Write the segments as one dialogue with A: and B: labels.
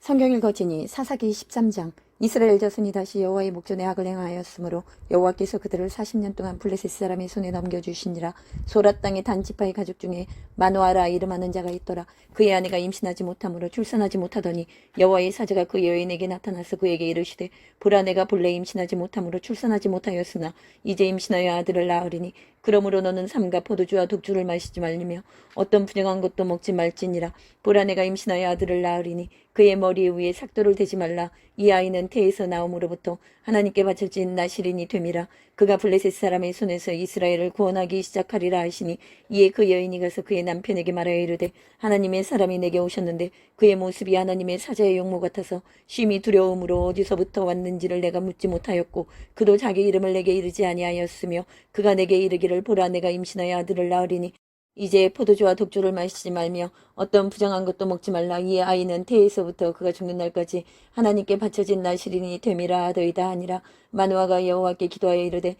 A: 성경을 거치니 사사기 13장 이스라엘 자손이 다시 여호와의 목전에 악을 행하였으므로 여호와께서 그들을 40년 동안 블레셋 사람의 손에 넘겨주시니라. 소라 땅의 단지파의 가족 중에 마노아라 이름하는 자가 있더라. 그의 아내가 임신하지 못하므로 출산하지 못하더니 여호와의 사자가 그 여인에게 나타나서 그에게 이르시되 보라 내가 본래 임신하지 못하므로 출산하지 못하였으나 이제 임신하여 아들을 낳으리니 그러므로 너는 삼가 포도주와 독주를 마시지 말리며 어떤 부정한 것도 먹지 말지니라. 보라 내가 임신하여 아들을 낳으리니 그의 머리 위에 삭도를 대지 말라. 이 아이는 태에서 나옴으로부터 하나님께 바쳐진 나시린이 됨이라. 그가 블레셋 사람의 손에서 이스라엘을 구원하기 시작하리라 하시니 이에 그 여인이 가서 그의 남편에게 말하여 이르되 하나님의 사람이 내게 오셨는데 그의 모습이 하나님의 사자의 용모 같아서 쉼이 두려움으로 어디서부터 왔는지를 내가 묻지 못하였고 그도 자기 이름을 내게 이르지 아니하였으며 그가 내게 이르기를 보라 내가 임신하여 아들을 낳으리니 이제 포도주와 독주를 마시지 말며 어떤 부정한 것도 먹지 말라. 이 아이는 태에서부터 그가 죽는 날까지 하나님께 바쳐진 나시린이 됨이라 하더이다 하니라. 마누아가 여호와께 기도하여 이르되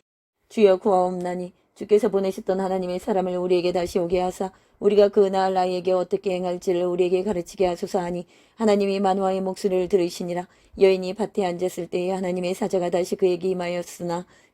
A: 주여 구하옵나니 주께서 보내셨던 하나님의 사람을 우리에게 다시 오게 하사 우리가 그 나을 아이에게 어떻게 행할지를 우리에게 가르치게 하소서 하니 하나님이 마누아의 목소리를 들으시니라. 여인이 밭에 앉았을 때에 하나님의 사자가 다시 그에게 임하였으나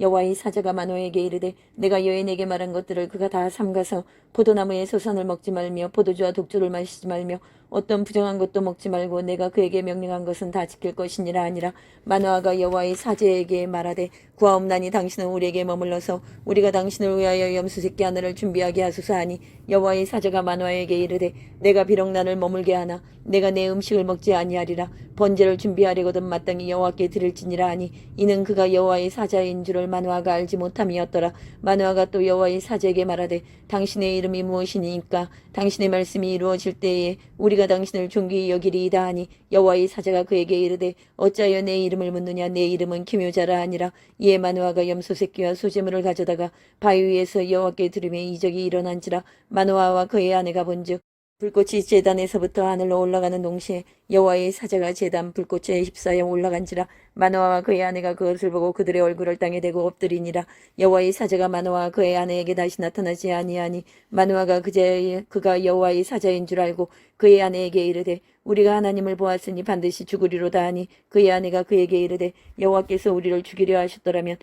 A: 여호와의 사자가 마누아에게 이르되 내가 여인에게 말한 것들을 그가 다 삼가서 포도나무의 소산을 먹지 말며 포도주와 독주를 마시지 말며 어떤 부정한 것도 먹지 말고 내가 그에게 명령한 것은 다 지킬 것이니라 아니라. 마누아가 여호와의 사제에게 말하되 구하옵나니 당신은 우리에게 머물러서 우리가 당신을 위하여 염소 새끼 하나를 준비하게 하소서 하니 여호와의 사자가 마누아에게 이르되 내가 비록 나를 머물게 하나 내가 내 음식을 먹지 아니하리라. 번제를 준비하려거든 마땅히 여호와께 드릴지니라 하니 이는 그가 여호와의 사자인 줄을 마누아가 알지 못함이었더라. 마누아가 또 여호와의 사제에게 말하되 당신의 이름이 무엇이니까? 당신의 말씀이 이루어질 때에 우리가 당신을 존귀히 여기리이다 하니 여호와의 사자가 그에게 이르되 어찌하여 내 이름을 묻느냐? 내 이름은 기묘자라 하니라. 이에 마누아가 염소 새끼와 소재물을 가져다가 바위 위에서 여호와께 들으며 이적이 일어난지라 마누아와 그의 아내가 본즉 불꽃이 제단에서부터 하늘로 올라가는 동시에 여호와의 사자가 제단 불꽃에 휩싸여 올라간지라 마노아와 그의 아내가 그것을 보고 그들의 얼굴을 땅에 대고 엎드리니라. 여호와의 사자가 마노아와 그의 아내에게 다시 나타나지 아니하니 마노아가 그제 그가 여호와의 사자인 줄 알고 그의 아내에게 이르되 우리가 하나님을 보았으니 반드시 죽으리로다 하니 그의 아내가 그에게 이르되 여호와께서 우리를 죽이려 하셨더라면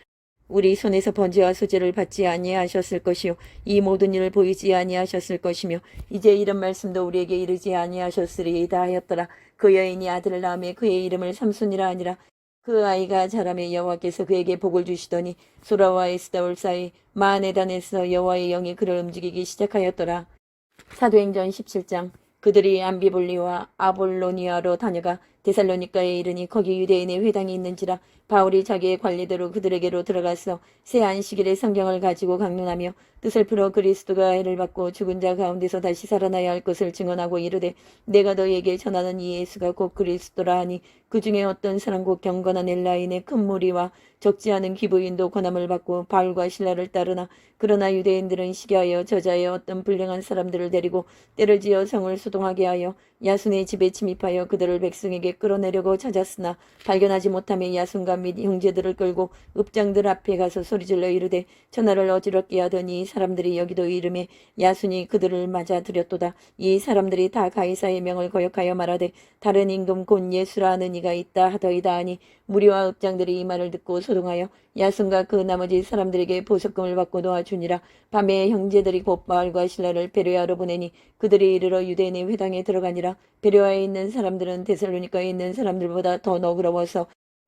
A: 우리 손에서 번제와 소제를 받지 아니하셨을 것이요. 이 모든 일을 보이지 아니하셨을 것이며 이제 이런 말씀도 우리에게 이르지 아니하셨으리이다 하였더라. 그 여인이 아들을 낳음에 그의 이름을 삼손이라 하니라. 그 아이가 자라매 여호와께서 그에게 복을 주시더니 소라와 에스다올 사이 마네단에서 여호와의 영이 그를 움직이기 시작하였더라. 사도행전 17장. 그들이 암비볼리와 아볼로니아로 다녀가 데살로니카에 이르니 거기 유대인의 회당이 있는지라 바울이 자기의 관리대로 그들에게로 들어가서 새 안식일의 성경을 가지고 강론하며 뜻을 풀어 그리스도가 해를 받고 죽은 자 가운데서 다시 살아나야 할 것을 증언하고 이르되 내가 너희에게 전하는 이 예수가 곧 그리스도라 하니 그 중에 어떤 사람 곧 경건한 엘라인의 큰 무리와 적지 않은 기부인도 권함을 받고 바울과 신라를 따르나 그러나 유대인들은 시기하여 저자의 어떤 불량한 사람들을 데리고 때를 지어 성을 소동하게 하여 야순의 집에 침입하여 그들을 백성에게 끌어내려고 찾았으나 발견하지 못하며 야순과 및 형제들을 끌고 읍장들 앞에 가서 소리질러 이르되 전하를 어지럽게 하더니 사람들이 여기도 이름에 야순이 그들을 맞아 들였도다. 이 사람들이 다 가이사의 명을 거역하여 말하되 다른 임금 곧 예수라는 이가 있다 하더이다 하니 무리와 읍장들이 이 말을 듣고 소동하여 야순과 그 나머지 사람들에게 보석금을 받고 놓아주니라. 밤에 형제들이 곧 바알과 신라를 베레아로 보내니 그들이 이르러 유대인의 회당에 들어가니라. 베레아에 있는 사람들은 데살로니카에 있는 사람들보다 더 너그러워서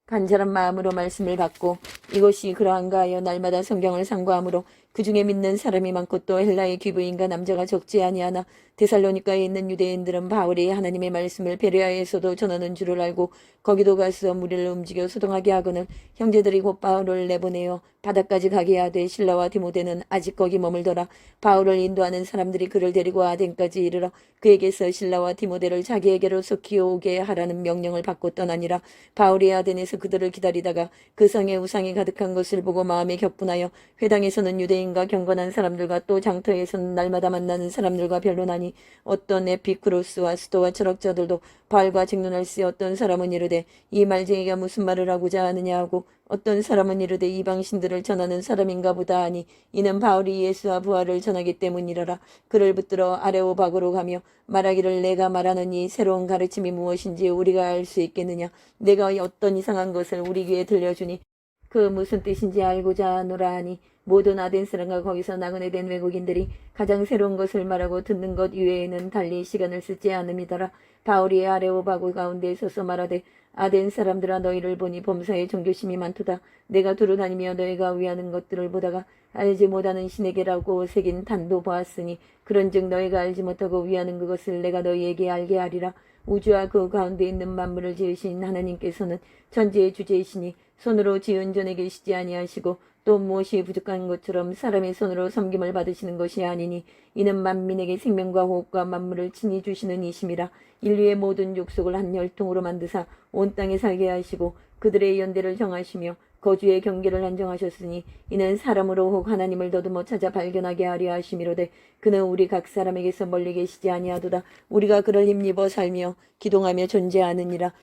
A: 간절한 마음으로 말씀을 받고 이것이 그러한가 하여 날마다 성경을 상고하므로 그 중에 믿는 사람이 많고 또 헬라의 귀부인과 남자가 적지 아니하나 데살로니카에 있는 유대인들은 바울이 하나님의 말씀을 베레아에서도 전하는 줄을 알고 거기도 가서 무리를 움직여 소동하게 하거늘 형제들이 곧 바울을 내보내어 바다까지 가게 하되 신라와 디모데는 아직 거기 머물더라. 바울을 인도하는 사람들이 그를 데리고 아덴까지 이르러 그에게서 신라와 디모데를 자기에게로 속히 오게 하라는 명령을 받고 떠나니라. 바울이 아덴에서 그들을 기다리다가 그 성에 우상이 가득한 것을 보고 마음에 격분하여 회당에서는 유대인 과 경건한 사람들과 또 장터에서는 날마다 만나는 사람들과 변론하니 어떤 에피크로스와 스토와 철학자들도 직론할 시 어떤 사람은 이르되 이 말쟁이가 무슨 말을 하고자 하느냐 하고 어떤 사람은 이르되 이방신들을 전하는 사람인가 보다 하니 이는 바울이 예수와 부활을 전하기 때문이라라. 그를 붙들어 아레오박으로 가며 말하기를 내가 말하는 이 새로운 가르침이 무엇인지 우리가 알 수 있겠느냐. 내가 어떤 이상한 것을 우리 귀에 들려주니 그 무슨 뜻인지 알고자 하노라 하니 모든 아덴 사람과 거기서 나그네 된 외국인들이 가장 새로운 것을 말하고 듣는 것 이외에는 달리 시간을 쓰지 않음이더라. 바울이 아레오바고 가운데 서서 말하되 아덴 사람들아 너희를 보니 범사에 종교심이 많도다. 내가 두루 다니며 너희가 위하는 것들을 보다가 알지 못하는 신에게라고 새긴 단도 보았으니 그런즉 너희가 알지 못하고 위하는 그것을 내가 너희에게 알게 하리라. 우주와 그 가운데 있는 만물을 지으신 하나님께서는 천지의 주제이시니 손으로 지은 전에 계시지 아니하시고 또 무엇이 부족한 것처럼 사람의 손으로 섬김을 받으시는 것이 아니니 이는 만민에게 생명과 호흡과 만물을 친히 주시는 이심이라. 인류의 모든 족속을 한 혈통으로 만드사 온 땅에 살게 하시고 그들의 연대를 정하시며 거주의 경계를 안정하셨으니 이는 사람으로 혹 하나님을 더듬어 찾아 발견하게 하려 하심이로되 그는 우리 각 사람에게서 멀리 계시지 아니하도다. 우리가 그를 힘입어 살며 기동하며 존재하느니라.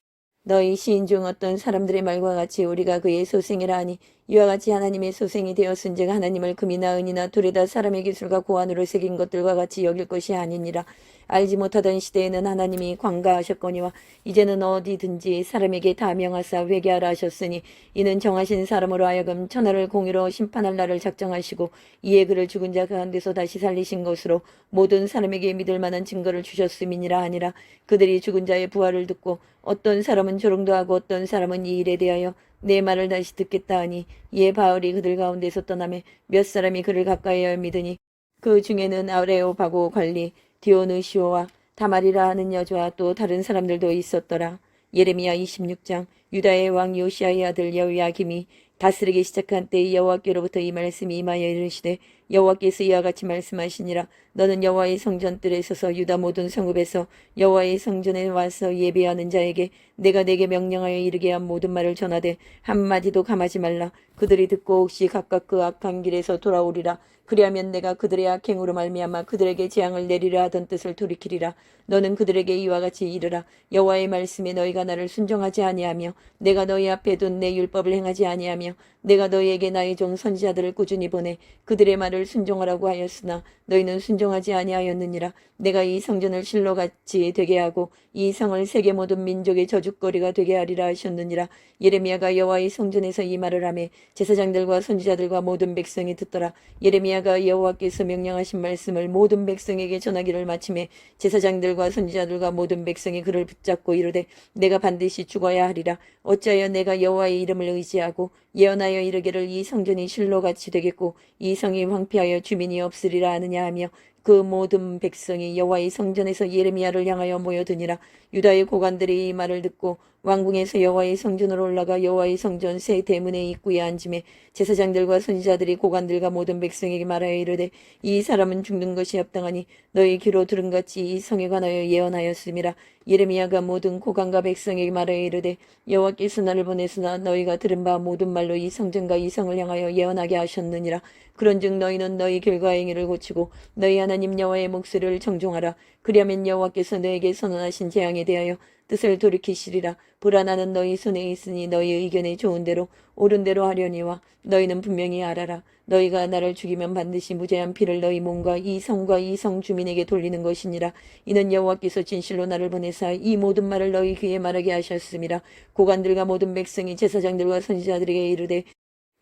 A: 너희 시인 중 어떤 사람들의 말과 같이 우리가 그의 소생이라 하니 이와 같이 하나님의 소생이 되었은즉 하나님을 금이나 은이나 둘에다 사람의 기술과 고안으로 새긴 것들과 같이 여길 것이 아니니라. 알지 못하던 시대에는 하나님이 광가하셨거니와 이제는 어디든지 사람에게 다 명하사 회개하라 하셨으니 이는 정하신 사람으로 하여금 천하를 공의로 심판할 날을 작정하시고 이에 그를 죽은 자 가운데서 다시 살리신 것으로 모든 사람에게 믿을 만한 증거를 주셨음이니라 하니라. 그들이 죽은 자의 부활을 듣고 어떤 사람은 조롱도 하고 어떤 사람은 이 일에 대하여 내 말을 다시 듣겠다 하니 이에 바울이 그들 가운데서 떠나매 몇 사람이 그를 가까이하여 믿으니 그 중에는 아레오바고 관리 디오느시오와 다말이라 하는 여자와 또 다른 사람들도 있었더라. 예레미야 26장 유다의 왕 요시아의 아들 여호야김이 다스리기 시작한 때 여호와께로부터 이 말씀이 임하여 이르시되 여호와께서 이와 같이 말씀하시니라. 너는 여호와의 성전 뜰에 서서 유다 모든 성읍에서 여호와의 성전에 와서 예배하는 자에게 내가 내게 명령하여 이르게 한 모든 말을 전하되 한마디도 감하지 말라. 그들이 듣고 혹시 각각 그 악한 길에서 돌아오리라. 그리하면 내가 그들의 악행으로 말미암아 그들에게 재앙을 내리라 하던 뜻을 돌이키리라. 너는 그들에게 이와 같이 이르라. 여호와의 말씀에 너희가 나를 순종하지 아니하며 내가 너희 앞에 둔 내 율법을 행하지 아니하며 내가 너희에게 나의 종 선지자들을 꾸준히 보내 그들의 말을 순종하라고 하였으나 너희는 순종하지 아니하였느니라. 내가 이 성전을 실로 같이 되게 하고 이 성을 세계 모든 민족의 저주거리가 되게 하리라 하셨느니라. 예레미야가 여호와의 성전에서 이 말을 하매 제사장들과 선지자들과 모든 백성이 듣더라. 예레미야가 여호와께서 명령하신 말씀을 모든 백성에게 전하기를 마침에 제사장들과 선지자들과 모든 백성이 그를 붙잡고 이르되 내가 반드시 죽어야 하리라. 어찌하여 내가 여호와의 이름을 의지하고 예언하여 이르기를 이 성전이 실로같이 되겠고 이 성이 황폐하여 주민이 없으리라 하느냐 하며 그 모든 백성이 여호와의 성전에서 예레미야를 향하여 모여드니라. 유다의 고관들이 이 말을 듣고 왕궁에서 여호와의 성전으로 올라가 여호와의 성전 새 대문의 입구에 앉음에 제사장들과 선지자들이 고관들과 모든 백성에게 말하여 이르되 이 사람은 죽는 것이 합당하니 너희 귀로 들은 같이 이 성에 관하여 예언하였음이라. 예레미야가 모든 고관과 백성에게 말하여 이르되 여호와께서 나를 보내으나 너희가 들은 바 모든 말로 이 성전과 이 성을 향하여 예언하게 하셨느니라. 그런즉 너희는 너희 결과 행위를 고치고 너희 하나님 여호와의 목소리를 정종하라. 그리하면 여호와께서 너에게 선언하신 재앙에 대하여 뜻을 돌이키시리라. 불안하는 너희 손에 있으니 너희 의견에 좋은 대로 옳은 대로 하려니와 너희는 분명히 알아라. 너희가 나를 죽이면 반드시 무죄한 피를 너희 몸과 이 성과 이 성 주민에게 돌리는 것이니라. 이는 여호와께서 진실로 나를 보내사 이 모든 말을 너희 귀에 말하게 하셨음이라 고관들과 모든 백성이 제사장들과 선지자들에게 이르되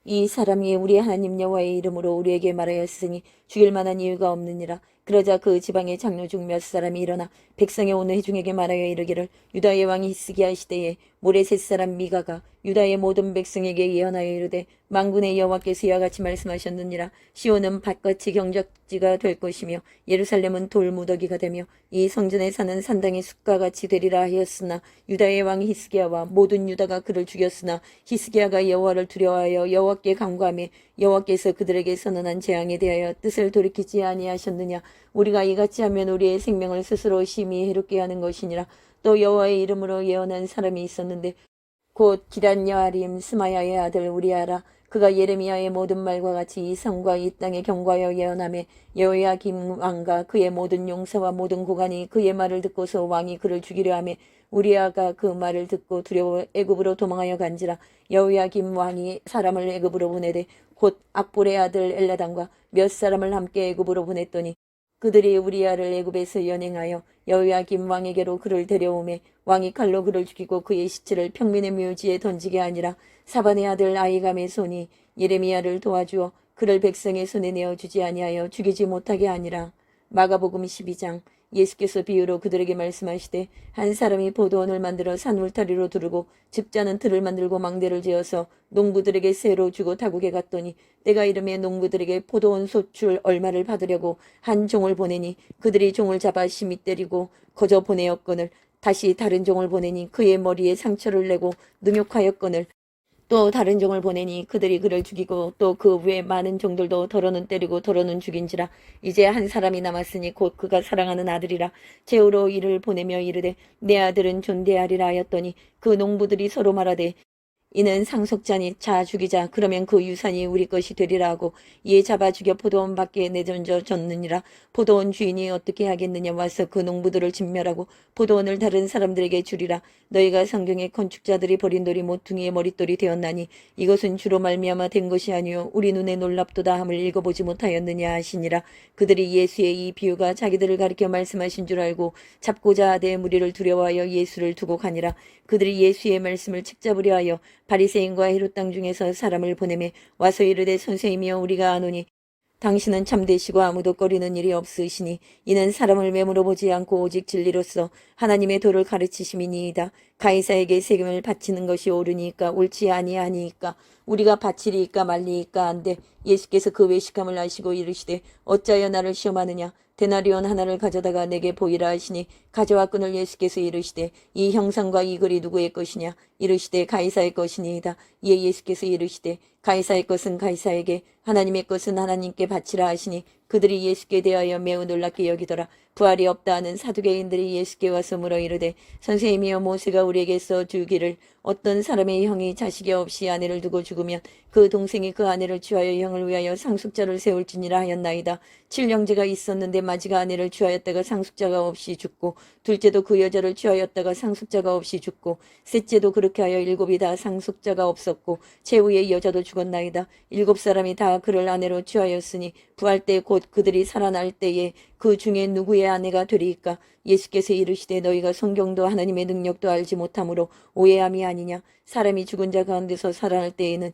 A: 이 사람이 우리 하나님 여호와의 이름으로 우리에게 말하였으니 죽일 만한 이유가 없느니라. 그러자 그 지방의 장로 중 몇 사람이 일어나 백성의 온 회중에게 말하여 이르기를 유다의 왕이 시대에 모레셋 사람 미가가 유다의 모든 백성에게 예언하여 이르되 망군의 여호와께서 이와 같이 말씀하셨느니라. 시온은 밭같이 경작지가 될 것이며 예루살렘은 돌무더기가 되며 이 성전에 사는 산당의 숲과 같이 되리라 하였으나 유다의 왕 히스기야와 모든 유다가 그를 죽였으나 히스기야가 여호와를 두려워하여 여호와께 간구하며 여호와께서 그들에게 선언한 재앙에 대하여 뜻을 돌이키지 아니하셨느냐. 우리가 이같이 하면 우리의 생명을 스스로 심히 해롭게 하는 것이니라 또 여호와의 이름으로 예언한 사람이 있었는데 곧 기란 여아림 스마야의 아들 우리아라 그가 예레미야의 모든 말과 같이 이 성과 이 땅에 경과하여 예언하며 여호야 김 왕과 그의 모든 용사와 모든 고관이 그의 말을 듣고서 왕이 그를 죽이려 하며 우리아가 그 말을 듣고 두려워 애굽으로 도망하여 간지라 여호야 김 왕이 사람을 애굽으로 보내되 곧 악볼의 아들 엘라단과 몇 사람을 함께 애굽으로 보냈더니 그들이 우리아를 애굽에서 연행하여 여호야김 왕에게로 그를 데려오매 왕이 칼로 그를 죽이고 그의 시체를 평민의 묘지에 던지게 아니라. 사반의 아들 아이감의 손이 예레미야를 도와주어 그를 백성의 손에 내어주지 아니하여 죽이지 못하게 하니라. 마가복음 12장 예수께서 비유로 그들에게 말씀하시되 한 사람이 포도원을 만들어 산 울타리로 두르고 집자는 틀을 만들고 망대를 지어서 농부들에게 새로 주고 타국에 갔더니 때가 이름에 농부들에게 포도원 소출 얼마를 받으려고 한 종을 보내니 그들이 종을 잡아 심히 때리고 거저 보내었거늘 다시 다른 종을 보내니 그의 머리에 상처를 내고 능욕하였거늘 또 다른 종을 보내니 그들이 그를 죽이고 또 그 외 많은 종들도 더러는 때리고 더러는 죽인지라 이제 한 사람이 남았으니 곧 그가 사랑하는 아들이라 제후로 이를 보내며 이르되 내 아들은 존대하리라 하였더니 그 농부들이 서로 말하되 이는 상속자니 자 죽이자. 그러면 그 유산이 우리 것이 되리라 하고. 이에 잡아 죽여 포도원 밖에 내던져 줬느니라. 포도원 주인이 어떻게 하겠느냐. 와서 그 농부들을 진멸하고 포도원을 다른 사람들에게 주리라. 너희가 성경의 건축자들이 버린 돌이 모퉁이의 머릿돌이 되었나니 이것은 주로 말미암아 된 것이 아니요 우리 눈에 놀랍도다 함을 읽어보지 못하였느냐 하시니라. 그들이 예수의 이 비유가 자기들을 가리켜 말씀하신 줄 알고 잡고자 하되 무리를 두려워하여 예수를 두고 가니라. 그들이 예수의 말씀을 책잡으려 하여 바리새인과 헤롯 땅 중에서 사람을 보내매 와서 이르되 선생이며 우리가 아노니 당신은 참되시고 아무도 꺼리는 일이 없으시니 이는 사람을 매물어 보지 않고 오직 진리로서 하나님의 도를 가르치심이니이다. 가이사에게 세금을 바치는 것이 옳으니까 옳지 아니하니까 우리가 바치리이까 말리이까 한데 예수께서 그 외식함을 아시고 이르시되 어찌하여 나를 시험하느냐 데나리온 하나를 가져다가 내게 보이라 하시니 가져왔거늘 예수께서 이르시되 이 형상과 이 글이 누구의 것이냐? 이르시되 가이사의 것이니이다. 이에 예수께서 이르시되 가이사의 것은 가이사에게 하나님의 것은 하나님께 바치라 하시니 그들이 예수께 대하여 매우 놀랍게 여기더라 부활이 없다 하는 사두개인들이 예수께 와서 물어 이르되 선생님이여 모세가 우리에게 써 주기를 어떤 사람의 형이 자식이 없이 아내를 두고 죽으면 그 동생이 그 아내를 취하여 형을 위하여 상속자를 세울지니라 하였나이다. 칠형제가 있었는데 마지가 아내를 취하였다가 상속자가 없이 죽고 둘째도 그 여자를 취하였다가 상속자가 없이 죽고 셋째도 그렇게 하여 일곱이 다 상속자가 없었고 최후의 여자도 죽었나이다. 일곱 사람이 다 그를 아내로 취하였으니 부활 때곧 그들이 살아날 때에 그 중에 누구의 아내가 되리이까? 예수께서 이르시되 너희가 성경도 하나님의 능력도 알지 못함으로 오해함이 아니냐? 사람이 죽은 자 가운데서 살아날 때에는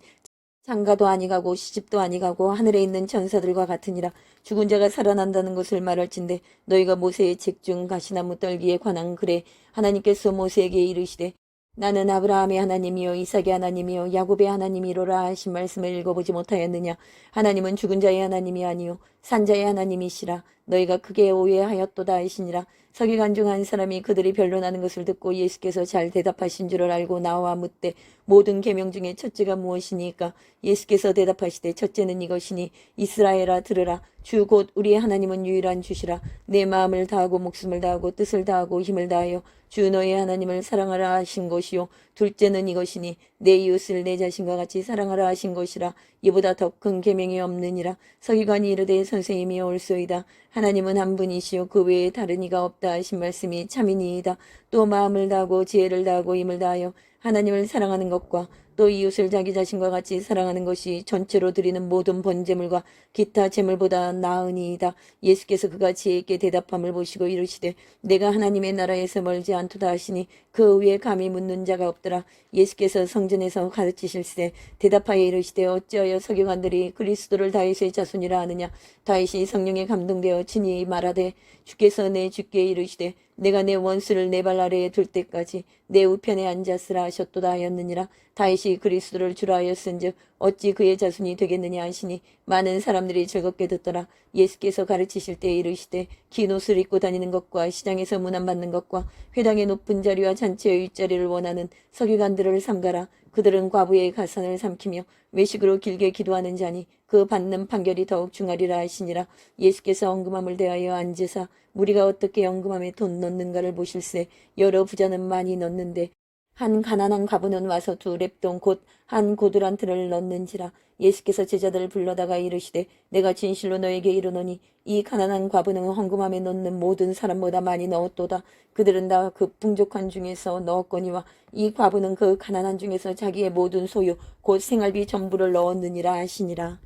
A: 장가도 아니가고 시집도 아니가고 하늘에 있는 천사들과 같으니라. 죽은 자가 살아난다는 것을 말할진대 너희가 모세의 책중 가시나무 떨기에 관한 글에 하나님께서 모세에게 이르시되 나는 아브라함의 하나님이요 이삭의 하나님이요 야곱의 하나님이로라 하신 말씀을 읽어보지 못하였느냐? 하나님은 죽은 자의 하나님이 아니요 산자의 하나님이시라. 너희가 크게 오해하였도다 하시니라. 서기관 중 한 사람이 그들이 변론하는 것을 듣고 예수께서 잘 대답하신 줄을 알고 나와 묻되 모든 계명 중에 첫째가 무엇이니까? 예수께서 대답하시되 첫째는 이것이니 이스라엘아 들으라. 주 곧 우리의 하나님은 유일한 주시라. 내 마음을 다하고 목숨을 다하고 뜻을 다하고 힘을 다하여 주 너의 하나님을 사랑하라 하신 것이요. 둘째는 이것이니 내 이웃을 내 자신과 같이 사랑하라 하신 것이라. 이보다 더 큰 계명이 없느니라. 서기관이 이르되 선생님이 올소이다 하나님은 한 분이시요 그 외에 다른 이가 없다 하신 말씀이 참이니이다 또 마음을 다하고 지혜를 다하고 힘을 다하여 하나님을 사랑하는 것과 또 이웃을 자기 자신과 같이 사랑하는 것이 전체로 드리는 모든 번제물과 기타 제물보다 나으니이다. 예수께서 그가 지혜 있게 대답함을 보시고 이르시되 내가 하나님의 나라에서 멀지 않도다 하시니 그 위에 감히 묻는 자가 없더라. 예수께서 성전에서 가르치실세 대답하여 이르시되 어찌하여 서기관들이 그리스도를 다윗의 자손이라 하느냐 다윗이 성령에 감동되어 친히 말하되 주께서 내 주께 이르시되 내가 내 원수를 내 발 아래에 둘 때까지 내 우편에 앉았으라 하셨도다 하였느니라. 다윗이 그리스도를 주라 하였은즉 어찌 그의 자손이 되겠느냐 하시니 많은 사람들이 즐겁게 듣더라. 예수께서 가르치실 때 이르시되 긴 옷을 입고 다니는 것과 시장에서 문안 받는 것과 회당의 높은 자리와 잔치의 윗자리를 원하는 서기관들을 삼가라 그들은 과부의 가산을 삼키며 외식으로 길게 기도하는 자니 그 받는 판결이 더욱 중하리라 하시니라. 예수께서 언금함을 대하여 앉으사 무리가 어떻게 언금함에 돈 넣는가를 보실세 여러 부자는 많이 넣는데 한 가난한 과부는 와서 두 랩돈 곧 한 고두란트를 넣는지라 예수께서 제자들을 불러다가 이르시되 내가 진실로 너에게 이르노니 이 가난한 과부는 헌금함에 넣는 모든 사람보다 많이 넣었도다. 그들은 다 그 풍족한 중에서 넣었거니와 이 과부는 그 가난한 중에서 자기의 모든 소유 곧 생활비 전부를 넣었느니라 하시니라